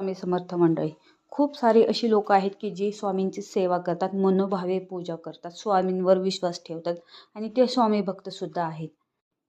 स्वामी समर्थ मंडळी. खूप सारी अशी लोकं आहेत की जी स्वामींची सेवा करतात मनोभावे पूजा करतात स्वामींवर विश्वास ठेवतात आणि ते स्वामी भक्तसुद्धा आहेत.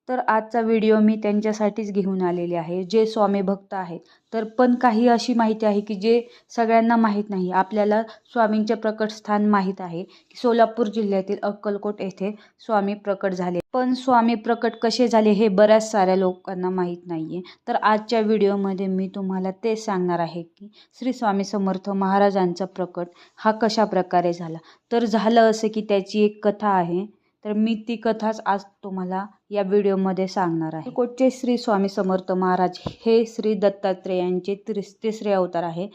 तर आजचा व्हिडिओ मी त्यांच्यासाठीच घेऊन आलेले आहे. जे स्वामी भक्त आहेत. तर पण काही अशी माहिती आहे की जे सगळ्यांना माहीत नाही. आपल्याला स्वामींचे प्रकट स्थान माहीत आहे की सोलापूर जिल्ह्यातील अक्कलकोट येथे स्वामी प्रकट झाले. पण स्वामी प्रकट कसे झाले हे बऱ्याच साऱ्या लोकांना माहीत नाही आहे तर आजच्या व्हिडिओमध्ये मी तुम्हाला ते सांगणार आहे की श्री स्वामी समर्थ महाराजांचा प्रकट हा कशा प्रकारे झाला. तर झालं असं की त्याची एक कथा आहे. तर मी ती कथाच आज तुम्हाला या व्हिडिओमध्ये सांगणार आहे. कोटचे श्री स्वामी समर्थ महाराज हे श्री दत्तात्रेयांचे तिस तिसरे अवतार आहे.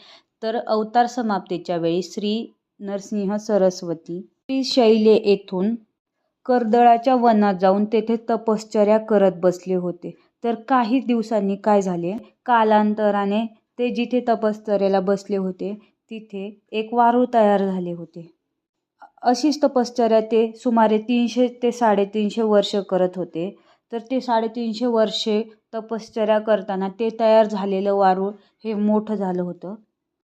तर अवतार समाप्तीच्या वेळी श्री नरसिंह सरस्वती श्री शैले येथून कर्दळाच्या वनात जाऊन तेथे तपश्चर्या करत बसले होते. तर काही दिवसांनी काय झाले? कालांतराने ते जिथे तपश्चर्याला बसले होते तिथे एक वारू तयार झाले होते. अशीच तपश्चर्या ते सुमारे तीनशे ते साडेतीनशे वर्ष करत होते. तर ते साडेतीनशे वर्षे तपश्चर्या करताना ते तयार झालेलं वारूळ हे मोठं झालं होतं.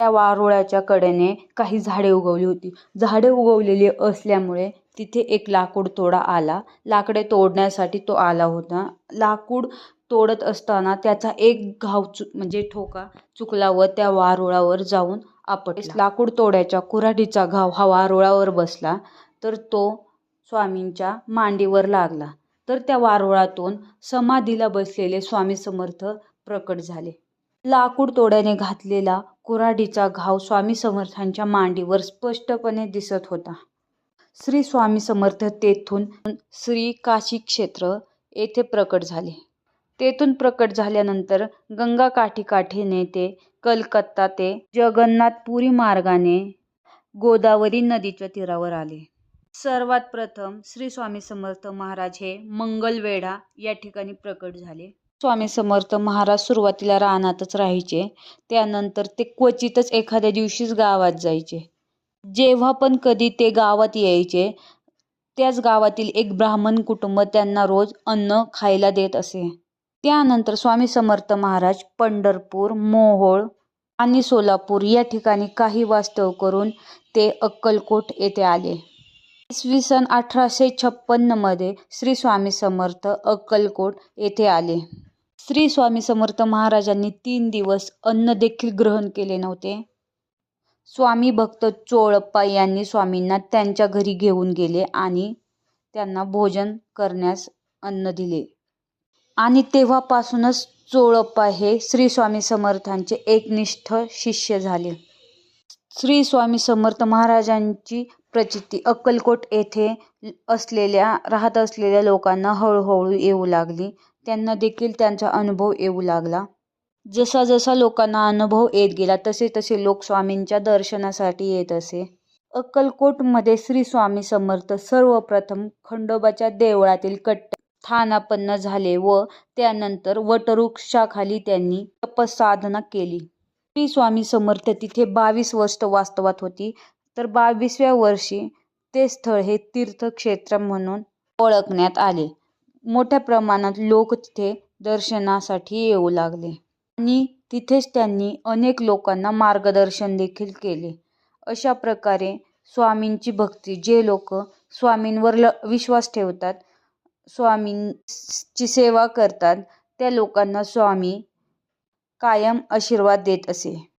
त्या वारुळाच्या कडेने काही झाडे उगवली होती. झाडे उगवलेली असल्यामुळे तिथे एक लाकूड तोडा आला. लाकडे तोडण्यासाठी तो आला होता. लाकूड तोडत असताना त्याचा एक घाव चु म्हणजे ठोका चुकला व त्या वारुळावर जाऊन आपटला. लाकूड तोड्याच्या कुऱ्हाडीचा घाव हा वारुळावर बसला तर तो स्वामींच्या मांडीवर लागला. तर त्या वारुळातून समाधीला बसलेले स्वामी समर्थ प्रकट झाले. लाकूड तोड्याने घातलेला कुऱ्हाडीचा घाव स्वामी समर्थांच्या मांडीवर स्पष्टपणे दिसत होता. श्री स्वामी समर्थ तेथून श्री काशी क्षेत्र येथे प्रकट झाले. तेथून प्रकट झाल्यानंतर गंगा काठी काठीने ते कलकत्ता ते जगन्नाथपुरी मार्गाने गोदावरी नदीच्या तीरावर आले. सर्वात प्रथम श्री स्वामी समर्थ महाराज हे मंगलवेढा या ठिकाणी प्रकट झाले. स्वामी समर्थ महाराज सुरुवातीला रानातच राहायचे त्यानंतर ते क्वचितच एखाद्या दिवशीच गावात जायचे. जेव्हा पण कधी ते गावात यायचे त्याच गावातील एक ब्राह्मण कुटुंब त्यांना रोज अन्न खायला देत असे. त्यानंतर स्वामी समर्थ महाराज पंढरपूर मोहोळ आणि सोलापूर या ठिकाणी काही वास्तव करून ते अक्कलकोट येथे आले. इसवी सन अठराशे छप्पन्नमध्ये श्री स्वामी समर्थ अक्कलकोट येथे आले. श्री स्वामी समर्थ महाराजांनी तीन दिवस अन्न देखील ग्रहण केले नव्हते. स्वामी भक्त चोळप्पा यांनी स्वामींना त्यांच्या घरी घेऊन गेले आणि त्यांना भोजन करण्यास अन्न दिले. आणि तेव्हापासूनच चोळप्पा हे श्री स्वामी समर्थांचे एकनिष्ठ शिष्य झाले. श्री स्वामी समर्थ महाराजांची प्रचिती अक्कलकोट येथे असलेल्या राहत असलेल्या लोकांना हळूहळू येऊ लागली. त्यांना देखील त्यांचा अनुभव येऊ लागला. जसा जसा लोकांना अनुभव येत गेला तसे तसे लोक स्वामींच्या दर्शनासाठी येत असे. अक्कलकोटमध्ये श्री स्वामी समर्थ सर्वप्रथम खंडोबाच्या देवळातील कट्ट स्थानापन्न झाले व त्यानंतर वटवृक्षाखाली त्यांनी तपसाधना केली. श्री स्वामी समर्थ तिथे बावीस वर्ष वास्तवात होती. तर बावीसव्या वर्षी ते स्थळ हे तीर्थक्षेत्र म्हणून ओळखण्यात आले. मोठ्या प्रमाणात लोक तिथे दर्शनासाठी येऊ लागले. आणि तिथेच त्यांनी अनेक लोकांना मार्गदर्शन देखील केले. अशा प्रकारे स्वामींची भक्ती जे लोक स्वामींवर ल विश्वास ठेवतात स्वामींची सेवा करतात त्या लोकांना स्वामी कायम आशीर्वाद देत असे.